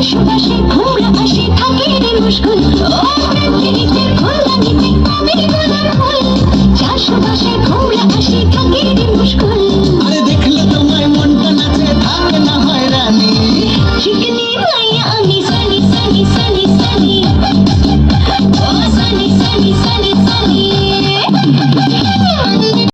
আশেপাশে ঘুমরা ভাসে থাকে রে মুশকুল। ও পৃথিবীতে খোলা নিতে আমি গোলাম ফুল চারশো ভাষে ঘুমরা ভাসে